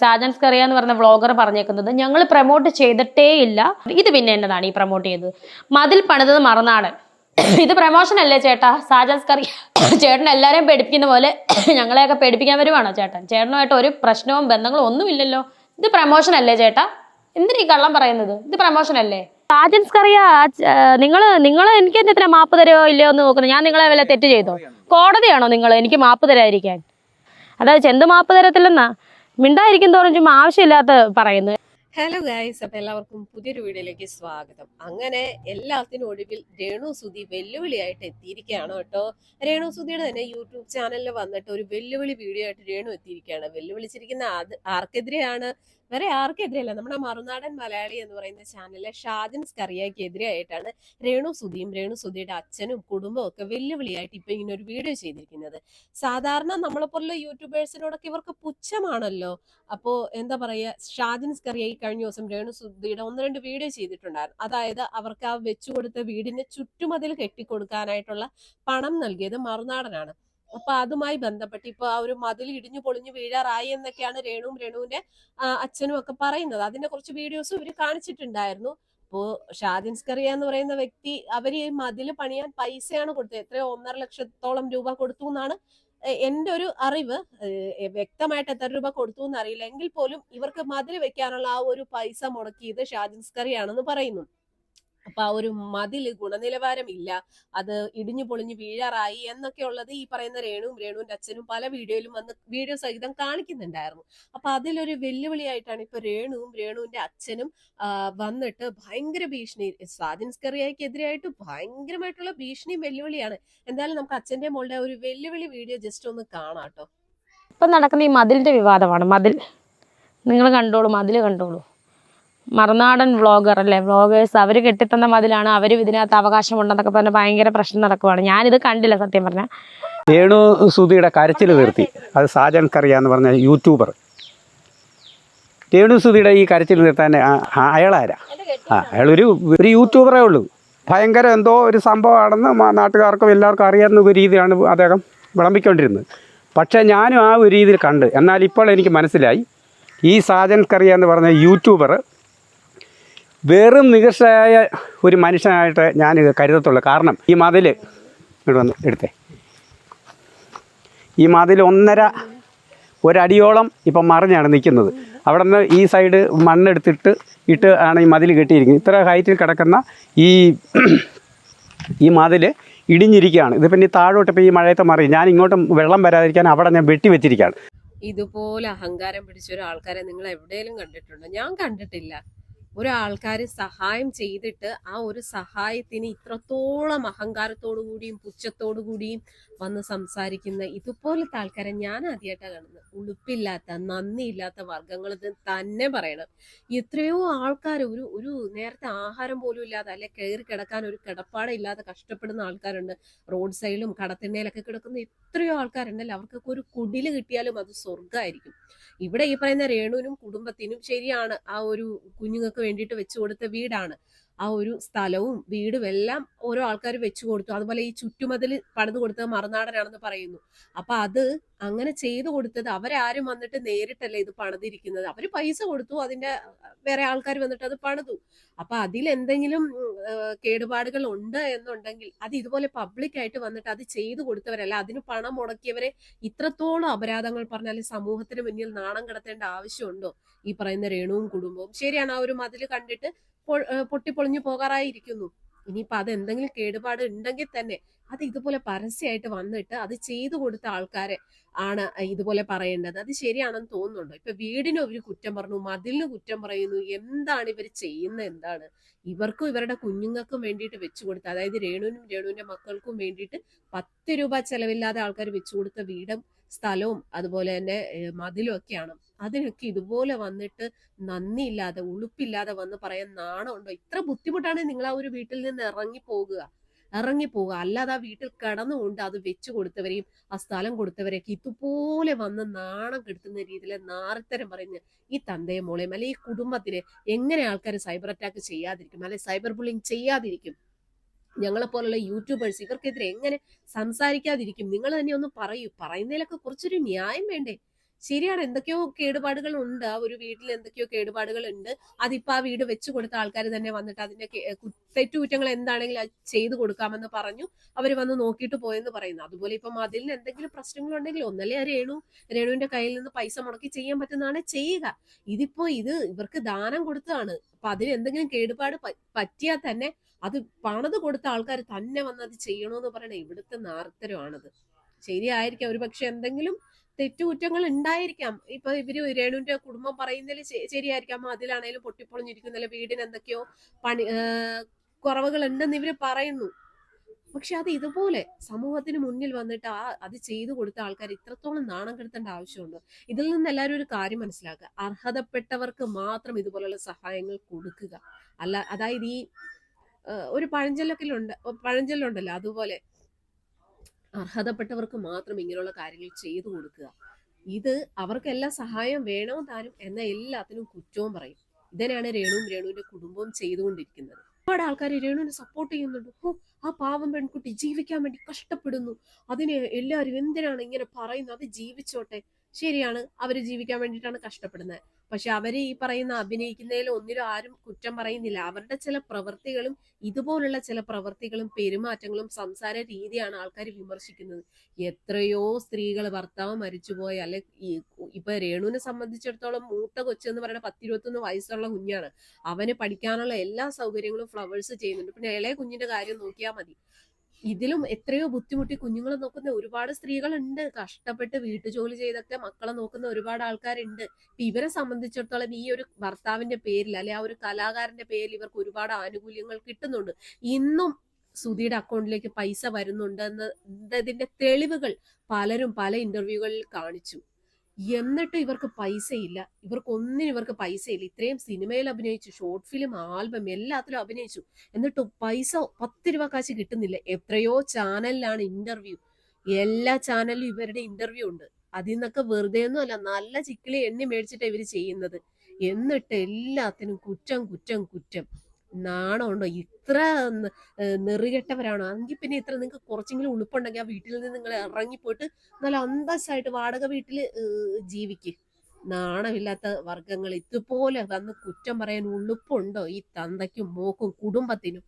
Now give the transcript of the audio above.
സാജൻസ് കറിയ എന്ന് പറഞ്ഞ വ്ളോഗർ പറഞ്ഞേക്കുന്നത് ഞങ്ങൾ പ്രൊമോട്ട് ചെയ്തിട്ടേ ഇല്ല. ഇത് പിന്നെ എന്നതാണ് ഈ പ്രൊമോട്ട് ചെയ്തത്? മതിൽ പണിതത് മറന്നാണ് ഇത് പ്രൊമോഷൻ അല്ലേ ചേട്ടാ? സാജൻസ് കറി ചേട്ടൻ എല്ലാവരെയും പേടിപ്പിക്കുന്ന പോലെ ഞങ്ങളെയൊക്കെ പേടിപ്പിക്കാൻ വരുവാണോ ചേട്ടൻ? ചേട്ടനുമായിട്ട് ഒരു പ്രശ്നവും ബന്ധങ്ങളും ഒന്നുമില്ലല്ലോ. ഇത് പ്രൊമോഷൻ അല്ലേ ചേട്ടാ? എന്തിനാ ഈ കള്ളം പറയുന്നത്? ഇത് പ്രൊമോഷൻ അല്ലേ? സാജൻസ് കറിയ നിങ്ങൾ നിങ്ങൾ എനിക്ക് എന്തിനാ മാപ്പ് തരുമോ ഇല്ലയോ എന്ന് നോക്കുന്നത് ഞാൻ നിങ്ങളെ വല്ല തെറ്റ് ചെയ്തോ? കോടതിയാണോ നിങ്ങൾ? എനിക്ക് മാപ്പ് തരാതിരിക്കാൻ. അതായത് ചെന്ത് മാപ്പ് തരത്തില്ലെന്നാ? മിണ്ടായിരിക്കും തോറും ചുമ്മാ ആവശ്യമില്ലാത്ത പറയുന്നത്. ഹലോ ഗൈസ് അപ്പൊ എല്ലാവർക്കും പുതിയൊരു വീഡിയോയിലേക്ക് സ്വാഗതം. അങ്ങനെ എല്ലാത്തിനും ഒടുവിൽ രേണു സുധി വെല്ലുവിളിയായിട്ട് എത്തിയിരിക്കുകയാണ് കേട്ടോ. രേണു സുധിയുടെ തന്നെ യൂട്യൂബ് ചാനലിൽ വന്നിട്ട് ഒരു വെല്ലുവിളി വീഡിയോ ആയിട്ട് രേണു എത്തിയിരിക്കുകയാണ്. വെല്ലുവിളിച്ചിരിക്കുന്ന ആർക്കെതിരെയാണ്? വേറെ ആർക്കെതിരെയല്ല നമ്മുടെ മറുനാടൻ മലയാളി എന്ന് പറയുന്ന ചാനലിലെ ഷാജൻ സ്കറിയക്കെതിരെയായിട്ടാണ് രേണു സുധിയും രേണു സുധിയുടെ അച്ഛനും കുടുംബവും ഒക്കെ വെല്ലുവിളിയായിട്ട് ഇപ്പൊ ഇങ്ങനെ ഒരു വീഡിയോ ചെയ്തിരിക്കുന്നത്. സാധാരണ നമ്മളെ പോലുള്ള യൂട്യൂബേഴ്സിനോടൊക്കെ ഇവർക്ക് പുച്ഛമാണല്ലോ. അപ്പോ എന്താ പറയാ ഷാജൻ സ്കറിയ ഈ കഴിഞ്ഞ ദിവസം രേണു സുധിയുടെ ഒന്ന് രണ്ട് വീഡിയോ ചെയ്തിട്ടുണ്ടായിരുന്നു. അതായത് അവർക്ക് ആ വെച്ചു കൊടുത്ത വീടിന് ചുറ്റുമതിൽ കെട്ടിക്കൊടുക്കാനായിട്ടുള്ള പണം നൽകിയത് മറുനാടനാണ്. അപ്പൊ അതുമായി ബന്ധപ്പെട്ട് ഇപ്പൊ ആ ഒരു മതിൽ ഇടിഞ്ഞു പൊളിഞ്ഞു വീഴാറായി എന്നൊക്കെയാണ് രേണുവും രേണുവിന്റെ അച്ഛനും ഒക്കെ പറയുന്നത്. അതിനെ കുറച്ച് വീഡിയോസ് ഇവർ കാണിച്ചിട്ടുണ്ടായിരുന്നു. അപ്പോ ഷാജിൻ സ്കറിയ എന്ന് പറയുന്ന വ്യക്തി അവർ ഈ മതിൽ പണിയാൻ പൈസയാണ് കൊടുത്തത്. എത്രയോ ഒന്നര ലക്ഷത്തോളം രൂപ കൊടുത്തു എന്നാണ് എന്റെ ഒരു അറിവ്. വ്യക്തമായിട്ട് എത്ര രൂപ കൊടുത്തു എന്നറിയില്ല. എങ്കിൽ പോലും ഇവർക്ക് മതിൽ വെക്കാനുള്ള ആ ഒരു പൈസ മുടക്കിയത് ഷാജിൻ സ്കറിയാണെന്ന് പറയുന്നു. അപ്പൊ ആ ഒരു മതിൽ ഗുണനിലവാരം ഇല്ല. അത് ഇടിഞ്ഞു പൊളിഞ്ഞു വീഴാറായി എന്നൊക്കെ ഉള്ളത് ഈ പറയുന്ന രേണുവും രേണുവിന്റെ അച്ഛനും പല വീഡിയോയിലും വന്ന് വീഡിയോ സഹിതം കാണിക്കുന്നുണ്ടായിരുന്നു. അപ്പൊ അതിലൊരു വെല്ലുവിളിയായിട്ടാണ് ഇപ്പൊ രേണുവും രേണുവിന്റെ അച്ഛനും വന്നിട്ട് ഭയങ്കര ഭീഷണി സ്വാധീൻ സ്കറിയക്കെതിരായിട്ട് ഭയങ്കരമായിട്ടുള്ള ഭീഷണിയും വെല്ലുവിളിയാണ്. എന്തായാലും നമുക്ക് അച്ഛന്റെ മോളുടെ ഒരു വെല്ലുവിളി വീഡിയോ ജസ്റ്റ് ഒന്ന് കാണാം കേട്ടോ. ഇപ്പൊ നടക്കുന്ന ഈ മതിലിന്റെ വിവാദമാണ്. മതിൽ നിങ്ങൾ കണ്ടോളൂ മതിൽ കണ്ടോളൂ. മറുനാടൻ വ്ളോഗർ അല്ലേ? വ്ളോഗേഴ്സ് അവർ കെട്ടിത്തന്ന മതിലാണ് അവരും ഇതിനകത്ത് അവകാശമുണ്ടെന്നൊക്കെ പറഞ്ഞ് ഭയങ്കര പ്രശ്നം നടക്കുവാണ്. ഞാനിത് കണ്ടില്ല സത്യം പറഞ്ഞാൽ രേണു സുധിയുടെ കരച്ചിൽ നിർത്തി. അത് സാജൻ കറിയ എന്ന് പറഞ്ഞ യൂട്യൂബർ. രേണു സുധിയുടെ ഈ കരച്ചിൽ നിർത്താൻ അയാളാരാ? ആ അയാളൊരു ഒരു യൂട്യൂബറേ ഉള്ളൂ. ഭയങ്കര എന്തോ ഒരു സംഭവമാണെന്ന് നാട്ടുകാർക്കും എല്ലാവർക്കും അറിയാവുന്ന ഒരു രീതിയാണ് അദ്ദേഹം വിളമ്പിക്കൊണ്ടിരുന്നത്. പക്ഷേ ഞാനും ആ ഒരു രീതിയിൽ കണ്ട്. എന്നാൽ ഇപ്പോൾ എനിക്ക് മനസ്സിലായി. ഈ സാജൻ കറിയ എന്ന് പറഞ്ഞ യൂട്യൂബർ വെറും നികർഷയായ ഒരു മനുഷ്യനായിട്ട് ഞാൻ കരുതത്തുള്ളൂ. കാരണം ഈ മതിൽ ഇവിടെ വന്ന് എടുത്തേ. ഈ മതിൽ ഒന്നര ഒരടിയോളം ഇപ്പം മറിഞ്ഞാണ് നിൽക്കുന്നത്. അവിടെ നിന്ന് ഈ സൈഡ് മണ്ണെടുത്തിട്ട് ഇട്ട് ആണ് ഈ മതിൽ കെട്ടിയിരിക്കുന്നത്. ഇത്ര ഹൈറ്റിൽ കിടക്കുന്ന ഈ ഈ മതിൽ ഇടിഞ്ഞിരിക്കുകയാണ്. ഇതിപ്പം ഇനി താഴോട്ട് ഇപ്പോൾ ഈ മഴയത്തെ മറി ഞാൻ ഇങ്ങോട്ടും വെള്ളം വരാതിരിക്കാൻ അവിടെ ഞാൻ വെട്ടി വെച്ചിരിക്കുകയാണ്. ഇതുപോലെ അഹങ്കാരം പിടിച്ച ഒരാൾക്കാരെ നിങ്ങൾ എവിടെയെങ്കിലും കണ്ടിട്ടുണ്ടോ? ഞാൻ കണ്ടിട്ടില്ല. ഒരാൾക്കാർ സഹായം ചെയ്തിട്ട് ആ ഒരു സഹായത്തിന് ഇത്രത്തോളം അഹങ്കാരത്തോടു കൂടിയും പുച്ഛത്തോടു കൂടിയും വന്ന് സംസാരിക്കുന്ന ഇതുപോലത്തെ ആൾക്കാരെ ഞാൻ ആദ്യമായിട്ടാണ് കാണുന്നത് ഉളുപ്പില്ലാത്ത നന്ദിയില്ലാത്ത വർഗങ്ങൾ തന്നെ പറയണം. എത്രയോ ആൾക്കാർ ഒരു ഒരു നേരത്തെ ആഹാരം പോലും ഇല്ലാതെ അല്ലെ കയറി കിടക്കാൻ ഒരു കിടപ്പാടില്ലാതെ കഷ്ടപ്പെടുന്ന ആൾക്കാരുണ്ട്. റോഡ് സൈഡിലും കടത്തിണ്ണയിലൊക്കെ കിടക്കുന്ന എത്രയോ ആൾക്കാരുണ്ടല്ലോ? അവർക്കൊക്കെ ഒരു കുടിൽ കിട്ടിയാലും അത് സ്വർഗമായിരിക്കും ഇവിടെ ഈ പറയുന്ന രേണുവിനും കുടുംബത്തിനും ശരിയാണ് ആ ഒരു കുഞ്ഞുങ്ങൾക്ക് വേണ്ടിയിട്ട് വെച്ചു കൊടുത്ത വീടാണ്. ആ ഒരു സ്ഥലവും വീടും എല്ലാം ഓരോ ആൾക്കാർ വെച്ചു കൊടുത്തു. അതുപോലെ ഈ ചുറ്റുമതിൽ പണിത് കൊടുത്തത് മറുനാടനാണെന്ന് പറയുന്നു. അപ്പൊ അത് അങ്ങനെ ചെയ്തു കൊടുത്തത് അവരാരും വന്നിട്ട് നേരിട്ടല്ല ഇത് പണിതിരിക്കുന്നത്. അവർ പൈസ കൊടുത്തു അതിന്റെ വേറെ ആൾക്കാർ വന്നിട്ട് അത് പണിതു. അപ്പൊ അതിൽ എന്തെങ്കിലും കേടുപാടുകൾ ഉണ്ട് എന്നുണ്ടെങ്കിൽ അത് ഇതുപോലെ പബ്ലിക് ആയിട്ട് വന്നിട്ട് അത് ചെയ്തു കൊടുത്തവരല്ല അതിന് പണം മുടക്കിയവരെ ഇത്രത്തോളം അപരാധങ്ങൾ പറഞ്ഞാൽ സമൂഹത്തിന് മുന്നിൽ നാണം കിടത്തേണ്ട ആവശ്യമുണ്ടോ? ഈ പറയുന്ന രേണുവും കുടുംബവും. ശരിയാണ് ആ ഒരു മതിൽ കണ്ടിട്ട് പൊട്ടിപ്പൊളിഞ്ഞു പോകാറായിരിക്കുന്നു. ഇനിയിപ്പൊ അത് എന്തെങ്കിലും കേടുപാട് ഉണ്ടെങ്കിൽ തന്നെ അത് ഇതുപോലെ പരസ്യമായിട്ട് വന്നിട്ട് അത് ചെയ്തു കൊടുത്ത ആൾക്കാരെ ആണ് ഇതുപോലെ പറയേണ്ടത്. അത് ശരിയാണെന്ന് തോന്നുന്നുണ്ടോ? ഇപ്പൊ വീടിന് ഒരു കുറ്റം പറഞ്ഞു മതിലിന് കുറ്റം പറയുന്നു എന്താണ് ഇവർ ചെയ്യുന്നത് എന്താണ്? ഇവർക്കും ഇവരുടെ കുഞ്ഞുങ്ങൾക്കും വേണ്ടിയിട്ട് വെച്ചു കൊടുത്ത അതായത് രേണുവിനും രേണുവിന്റെ മക്കൾക്കും വേണ്ടിയിട്ട് പത്ത് രൂപ ചെലവില്ലാതെ ആൾക്കാർ വെച്ചു കൊടുത്ത വീടും സ്ഥലവും അതുപോലെ തന്നെ മതിലും ഒക്കെയാണ്. അതിനൊക്കെ ഇതുപോലെ വന്നിട്ട് നന്ദിയില്ലാതെ ഉളുപ്പില്ലാതെ വന്ന് പറയാൻ നാണമുണ്ടോ? ഇത്ര ബുദ്ധിമുട്ടാണ് നിങ്ങൾ ആ ഒരു വീട്ടിൽ നിന്ന് ഇറങ്ങി പോകുക. ഇറങ്ങി പോവുക അല്ലാതെ ആ വീട്ടിൽ കിടന്നുകൊണ്ട് അത് വെച്ചു കൊടുത്തവരെയും ആ സ്ഥലം കൊടുത്തവരെയൊക്കെ ഇതുപോലെ വന്ന് നാണം കെടുത്തുന്ന രീതിയിൽ നാരത്തരം പറയുന്ന ഈ തന്തയെ മോളെയും അല്ലെ ഈ കുടുംബത്തിന് എങ്ങനെ ആൾക്കാർ സൈബർ അറ്റാക്ക് ചെയ്യാതിരിക്കും? അല്ലെ സൈബർ ബുള്ളിങ് ചെയ്യാതിരിക്കും? ഞങ്ങളെ പോലുള്ള യൂട്യൂബേഴ്സ് ഇവർക്കെതിരെ എങ്ങനെ സംസാരിക്കാതിരിക്കും? നിങ്ങൾ തന്നെ ഒന്ന് പറയൂ. പറയുന്നതിലൊക്കെ കുറച്ചൊരു ന്യായം വേണ്ടേ? ശരിയാണ്. എന്തൊക്കെയോ കേടുപാടുകൾ ഉണ്ട് ആ ഒരു വീട്ടിൽ എന്തൊക്കെയോ കേടുപാടുകൾ ഉണ്ട് അതിപ്പോ ആ വീട് വെച്ചു കൊടുത്ത ആൾക്കാർ തന്നെ വന്നിട്ട് അതിന്റെ തെറ്റുകുറ്റങ്ങൾ എന്താണെങ്കിലും ചെയ്തു കൊടുക്കാമെന്ന് പറഞ്ഞു. അവർ വന്ന് നോക്കിയിട്ട് പോയെന്ന് പറയുന്നു. അതുപോലെ ഇപ്പൊ മതിലിന് എന്തെങ്കിലും പ്രശ്നങ്ങൾ ഉണ്ടെങ്കിൽ ഒന്നല്ലേ ആ രേണു രേണുവിന്റെ കയ്യിൽ നിന്ന് പൈസ മുടക്കി ചെയ്യാൻ പറ്റുന്നതാണ് ചെയ്യുക. ഇതിപ്പോ ഇത് ഇവർക്ക് ദാനം കൊടുത്തതാണ്. അപ്പൊ അതിന് എന്തെങ്കിലും കേടുപാട് പറ്റിയാൽ തന്നെ അത് പണത് കൊടുത്ത ആൾക്കാർ തന്നെ വന്ന് അത് ചെയ്യണമെന്ന് പറയണേ ഇവിടുത്തെ നാർത്തരമാണത്. ശരിയായിരിക്കാം. ഒരു പക്ഷെ എന്തെങ്കിലും തെറ്റുകുറ്റങ്ങൾ ഉണ്ടായിരിക്കാം ഇപ്പൊ ഇവർ രേണുവിന്റെ കുടുംബം പറയുന്നതിൽ ശരിയായിരിക്കാം. അതിലാണേലും പൊട്ടിപ്പൊളിഞ്ഞിരിക്കുന്നില്ല വീടിന് എന്തൊക്കെയോ പണി കുറവുകൾ ഉണ്ടെന്ന് ഇവർ പറയുന്നു. പക്ഷെ അത് ഇതുപോലെ സമൂഹത്തിന് മുന്നിൽ വന്നിട്ട് ആ അത് ചെയ്തു കൊടുത്ത ആൾക്കാർ ഇത്രത്തോളം നാണം കെടുത്തേണ്ട ആവശ്യമുണ്ട്? ഇതിൽ നിന്ന് എല്ലാവരും ഒരു കാര്യം മനസ്സിലാക്കുക. അർഹതപ്പെട്ടവർക്ക് മാത്രം ഇതുപോലുള്ള സഹായങ്ങൾ കൊടുക്കുക. അല്ല അതായത് ഈ ഒരു പഴഞ്ചൊല്ലൊക്കെ ഉണ്ട് പഴഞ്ചൊല്ലുണ്ടല്ലോ അതുപോലെ. അർഹതപ്പെട്ടവർക്ക് മാത്രം ഇങ്ങനെയുള്ള കാര്യങ്ങൾ ചെയ്തു കൊടുക്കുക. ഇത് അവർക്കെല്ലാം സഹായം വേണോ താനും എന്ന എല്ലാത്തിനും കുറ്റവും പറയും. ഇതിനാണ് രേണുവും രേണുവിന്റെ കുടുംബവും ചെയ്തുകൊണ്ടിരിക്കുന്നത്. ഒരുപാട് ആൾക്കാർ രേണുവിനെ സപ്പോർട്ട് ചെയ്യുന്നുണ്ട്. ഓ ആ പാവം പെൺകുട്ടി ജീവിക്കാൻ വേണ്ടി കഷ്ടപ്പെടുന്നു. അതിനെ എല്ലാവരും എന്തിനാണ് ഇങ്ങനെ പറയുന്നത്? അത് ജീവിച്ചോട്ടെ. ശരിയാണ്. അവർ ജീവിക്കാൻ വേണ്ടിയിട്ടാണ് കഷ്ടപ്പെടുന്നത്. പക്ഷെ അവരെ ഈ പറയുന്ന അഭിനയിക്കുന്നതിൽ ഒന്നിലും ആരും കുറ്റം പറയുന്നില്ല. അവരുടെ ചില പ്രവൃത്തികളും ഇതുപോലുള്ള ചില പ്രവൃത്തികളും പെരുമാറ്റങ്ങളും സംസാര രീതിയാണ് ആൾക്കാർ വിമർശിക്കുന്നത്. എത്രയോ സ്ത്രീകൾ ഭർത്താവ് മരിച്ചുപോയ അല്ലെ ഇപ്പൊ രേണുവിനെ സംബന്ധിച്ചിടത്തോളം മൂത്ത കൊച്ചെന്ന് പറയുന്ന പത്തിരുപത്തൊന്ന് വയസ്സുള്ള കുഞ്ഞാണ്. അവന് പഠിക്കാനുള്ള എല്ലാ സൗകര്യങ്ങളും ഫ്ലവേഴ്സ് ചെയ്യുന്നുണ്ട്. പിന്നെ ഇളയ കുഞ്ഞിന്റെ കാര്യം നോക്കിയാൽ മതി. ഇതിലും എത്രയോ ബുദ്ധിമുട്ടി കുഞ്ഞുങ്ങളെ നോക്കുന്ന ഒരുപാട് സ്ത്രീകളുണ്ട്. കഷ്ടപ്പെട്ട് വീട്ടുജോലി ചെയ്തൊക്കെ മക്കളെ നോക്കുന്ന ഒരുപാട് ആൾക്കാരുണ്ട്. ഇവരെ സംബന്ധിച്ചിടത്തോളം ഈ ഒരു ഭർത്താവിന്റെ പേരിൽ അല്ലെ ആ ഒരു കലാകാരന്റെ പേരിൽ ഇവർക്ക് ഒരുപാട് ആനുകൂല്യങ്ങൾ കിട്ടുന്നുണ്ട്. ഇന്നും സുധിയുടെ അക്കൗണ്ടിലേക്ക് പൈസ വരുന്നുണ്ട് എന്നതിന്റെ തെളിവുകൾ പലരും പല ഇന്റർവ്യൂകളിൽ കാണിച്ചു. എന്നിട്ട് ഇവർക്ക് പൈസയില്ല. ഇവർക്ക് ഒന്നിനും ഇവർക്ക് പൈസയില്ല. ഇത്രയും സിനിമയിൽ അഭിനയിച്ചു ഷോർട്ട് ഫിലിം ആൽബം എല്ലാത്തിലും അഭിനയിച്ചു. എന്നിട്ട് പൈസ പത്ത് രൂപ കാശ് കിട്ടുന്നില്ല. എത്രയോ ചാനലിലാണ് ഇന്റർവ്യൂ എല്ലാ ചാനലിലും ഇവരുടെ ഇന്റർവ്യൂ ഉണ്ട്. അതിൽ നിന്നൊക്കെ വെറുതെ ഒന്നും അല്ല നല്ല ചിക്കിളി എണ്ണി മേടിച്ചിട്ട് ഇവർ ചെയ്യുന്നത്. എന്നിട്ട് എല്ലാത്തിനും കുറ്റം കുറ്റം കുറ്റം. നാണമുണ്ടോ? ഇത്ര നെറുകെട്ടവരാണോ? എങ്കിൽ പിന്നെ ഇത്ര നിങ്ങൾക്ക് കുറച്ചെങ്കിലും ഉളുപ്പുണ്ടെങ്കിൽ ആ വീട്ടിൽ നിന്ന് നിങ്ങൾ ഇറങ്ങിപ്പോയിട്ട് നല്ല അന്തസ്സായിട്ട് വാടക വീട്ടിൽ ജീവിക്ക്. നാണമില്ലാത്ത വർഗങ്ങൾ ഇതുപോലെ വന്ന് കുറ്റം പറയാൻ ഉളുപ്പുണ്ടോ ഈ തന്തയ്ക്കും മോക്കും കുടുംബത്തിനും?